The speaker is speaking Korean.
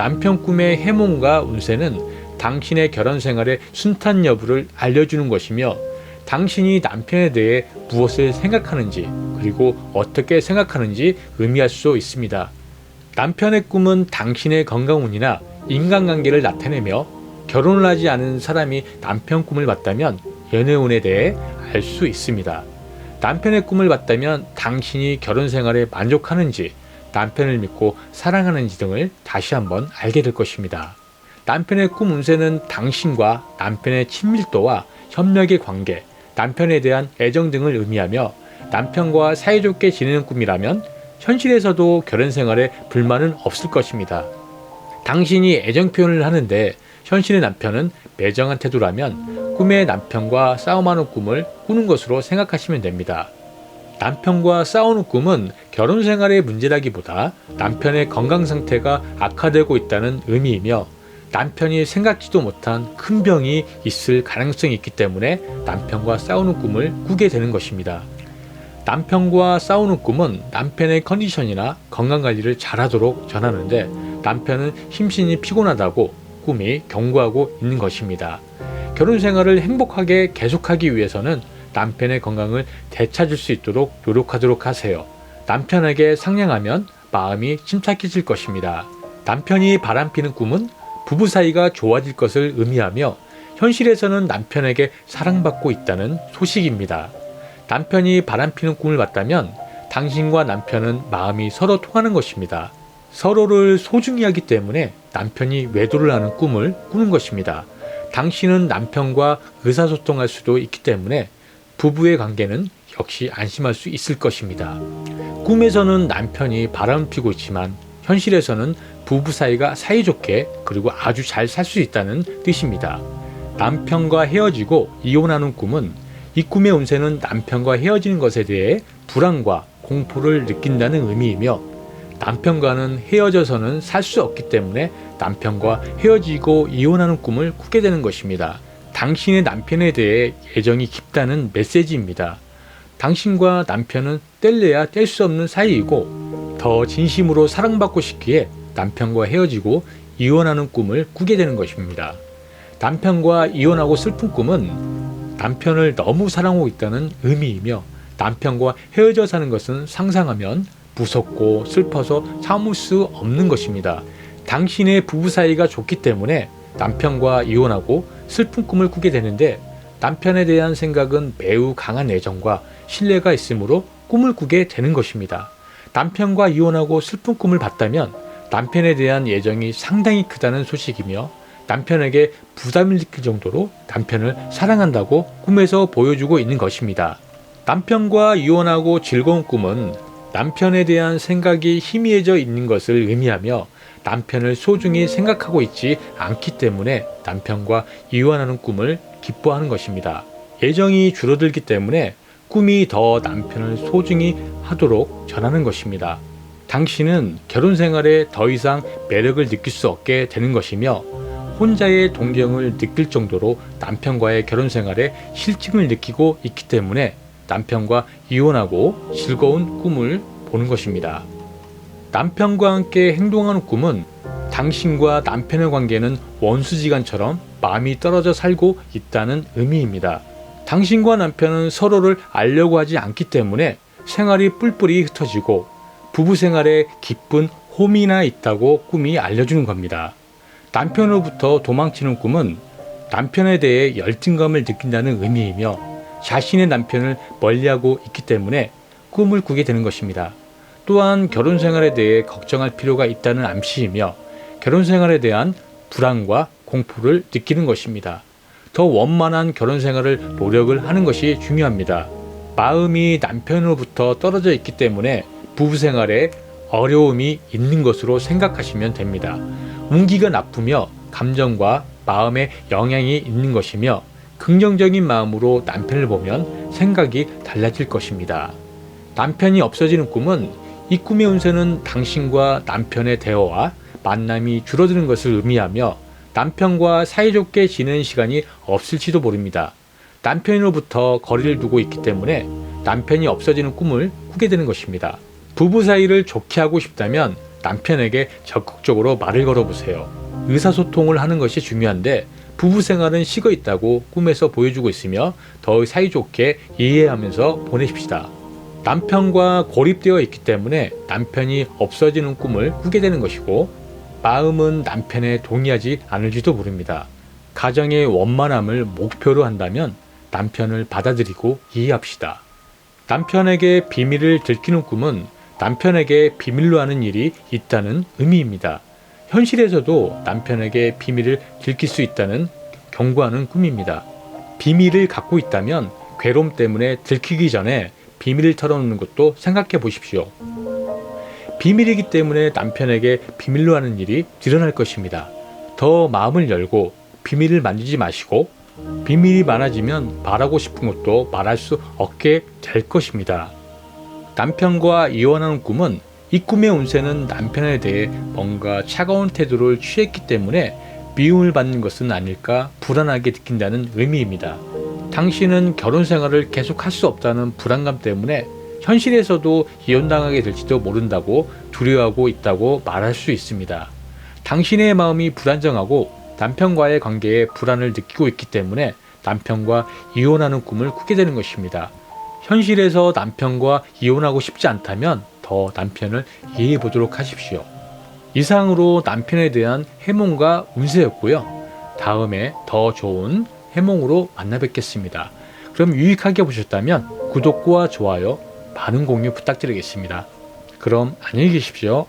남편 꿈의 해몽과 운세는 당신의 결혼 생활의 순탄 여부를 알려주는 것이며 당신이 남편에 대해 무엇을 생각하는지 그리고 어떻게 생각하는지 의미할 수 있습니다. 남편의 꿈은 당신의 건강운이나 인간관계를 나타내며 결혼을 하지 않은 사람이 남편 꿈을 봤다면 연애운에 대해 알 수 있습니다. 남편의 꿈을 봤다면 당신이 결혼 생활에 만족하는지 남편을 믿고 사랑하는 지 등을 다시 한번 알게 될 것입니다. 남편의 꿈 운세는 당신과 남편의 친밀도와 협력의 관계, 남편에 대한 애정 등을 의미하며 남편과 사이좋게 지내는 꿈이라면 현실에서도 결혼 생활에 불만은 없을 것입니다. 당신이 애정 표현을 하는데 현실의 남편은 매정한 태도라면 꿈의 남편과 싸움하는 꿈을 꾸는 것으로 생각하시면 됩니다. 남편과 싸우는 꿈은 결혼 생활의 문제라기보다 남편의 건강 상태가 악화되고 있다는 의미이며 남편이 생각지도 못한 큰 병이 있을 가능성이 있기 때문에 남편과 싸우는 꿈을 꾸게 되는 것입니다. 남편과 싸우는 꿈은 남편의 컨디션이나 건강 관리를 잘하도록 전하는데 남편은 심신이 피곤하다고 꿈이 경고하고 있는 것입니다. 결혼 생활을 행복하게 계속하기 위해서는 남편의 건강을 되찾을 수 있도록 노력하도록 하세요. 남편에게 상냥하면 마음이 침착해질 것입니다. 남편이 바람피는 꿈은 부부 사이가 좋아질 것을 의미하며 현실에서는 남편에게 사랑받고 있다는 소식입니다. 남편이 바람피는 꿈을 봤다면 당신과 남편은 마음이 서로 통하는 것입니다. 서로를 소중히 하기 때문에 남편이 외도를 하는 꿈을 꾸는 것입니다. 당신은 남편과 의사소통할 수도 있기 때문에 부부의 관계는 역시 안심할 수 있을 것입니다. 꿈에서는 남편이 바람 피고 있지만 현실에서는 부부 사이가 사이좋게 그리고 아주 잘 살 수 있다는 뜻입니다. 남편과 헤어지고 이혼하는 꿈은 이 꿈의 운세는 남편과 헤어지는 것에 대해 불안과 공포를 느낀다는 의미이며 남편과는 헤어져서는 살 수 없기 때문에 남편과 헤어지고 이혼하는 꿈을 꾸게 되는 것입니다. 당신의 남편에 대해 애정이 깊다는 메시지입니다. 당신과 남편은 뗄래야 뗄 수 없는 사이이고 더 진심으로 사랑받고 싶기에 남편과 헤어지고 이혼하는 꿈을 꾸게 되는 것입니다. 남편과 이혼하고 슬픈 꿈은 남편을 너무 사랑하고 있다는 의미이며 남편과 헤어져 사는 것은 상상하면 무섭고 슬퍼서 참을 수 없는 것입니다. 당신의 부부 사이가 좋기 때문에 남편과 이혼하고 슬픈 꿈을 꾸게 되는데 남편에 대한 생각은 매우 강한 애정과 신뢰가 있으므로 꿈을 꾸게 되는 것입니다. 남편과 이혼하고 슬픈 꿈을 봤다면 남편에 대한 애정이 상당히 크다는 소식이며 남편에게 부담을 느낄 정도로 남편을 사랑한다고 꿈에서 보여주고 있는 것입니다. 남편과 이혼하고 즐거운 꿈은 남편에 대한 생각이 희미해져 있는 것을 의미하며 남편을 소중히 생각하고 있지 않기 때문에 남편과 이혼하는 꿈을 기뻐하는 것입니다. 애정이 줄어들기 때문에 꿈이 더 남편을 소중히 하도록 전하는 것입니다. 당신은 결혼 생활에 더 이상 매력을 느낄 수 없게 되는 것이며 혼자의 동경을 느낄 정도로 남편과의 결혼 생활에 실증을 느끼고 있기 때문에 남편과 이혼하고 즐거운 꿈을 보는 것입니다. 남편과 함께 행동하는 꿈은 당신과 남편의 관계는 원수지간처럼 마음이 떨어져 살고 있다는 의미입니다. 당신과 남편은 서로를 알려고 하지 않기 때문에 생활이 뿔뿔이 흩어지고 부부 생활에 기쁜 홈이나 있다고 꿈이 알려주는 겁니다. 남편으로부터 도망치는 꿈은 남편에 대해 열등감을 느낀다는 의미이며 자신의 남편을 멀리하고 있기 때문에 꿈을 꾸게 되는 것입니다. 또한 결혼 생활에 대해 걱정할 필요가 있다는 암시이며 결혼 생활에 대한 불안과 공포를 느끼는 것입니다. 더 원만한 결혼 생활을 노력을 하는 것이 중요합니다. 마음이 남편으로부터 떨어져 있기 때문에 부부 생활에 어려움이 있는 것으로 생각하시면 됩니다. 운기가 나쁘며 감정과 마음에 영향이 있는 것이며 긍정적인 마음으로 남편을 보면 생각이 달라질 것입니다. 남편이 없어지는 꿈은 이 꿈의 운세는 당신과 남편의 대화와 만남이 줄어드는 것을 의미하며 남편과 사이좋게 지내는 시간이 없을지도 모릅니다. 남편으로부터 거리를 두고 있기 때문에 남편이 없어지는 꿈을 꾸게 되는 것입니다. 부부 사이를 좋게 하고 싶다면 남편에게 적극적으로 말을 걸어보세요. 의사소통을 하는 것이 중요한데 부부 생활은 식어 있다고 꿈에서 보여주고 있으며 더 사이좋게 이해하면서 보내십시다. 남편과 고립되어 있기 때문에 남편이 없어지는 꿈을 꾸게 되는 것이고 마음은 남편에 동의하지 않을지도 모릅니다. 가정의 원만함을 목표로 한다면 남편을 받아들이고 이해합시다. 남편에게 비밀을 들키는 꿈은 남편에게 비밀로 하는 일이 있다는 의미입니다. 현실에서도 남편에게 비밀을 들킬 수 있다는 경고하는 꿈입니다. 비밀을 갖고 있다면 괴로움 때문에 들키기 전에 비밀을 털어놓는 것도 생각해 보십시오. 비밀이기 때문에 남편에게 비밀로 하는 일이 드러날 것입니다. 더 마음을 열고 비밀을 만지지 마시고 비밀이 많아지면 말하고 싶은 것도 말할 수 없게 될 것입니다. 남편과 이혼하는 꿈은 이 꿈의 운세는 남편에 대해 뭔가 차가운 태도를 취했기 때문에 미움을 받는 것은 아닐까 불안하게 느낀다는 의미입니다. 당신은 결혼 생활을 계속할 수 없다는 불안감 때문에 현실에서도 이혼당하게 될지도 모른다고 두려워하고 있다고 말할 수 있습니다. 당신의 마음이 불안정하고 남편과의 관계에 불안을 느끼고 있기 때문에 남편과 이혼하는 꿈을 꾸게 되는 것입니다. 현실에서 남편과 이혼하고 싶지 않다면 더 남편을 이해해 보도록 하십시오. 이상으로 남편에 대한 해몽과 운세였고요. 다음에 더 좋은 해몽으로 만나 뵙겠습니다. 그럼 유익하게 보셨다면 구독과 좋아요, 많은 공유 부탁드리겠습니다. 그럼 안녕히 계십시오.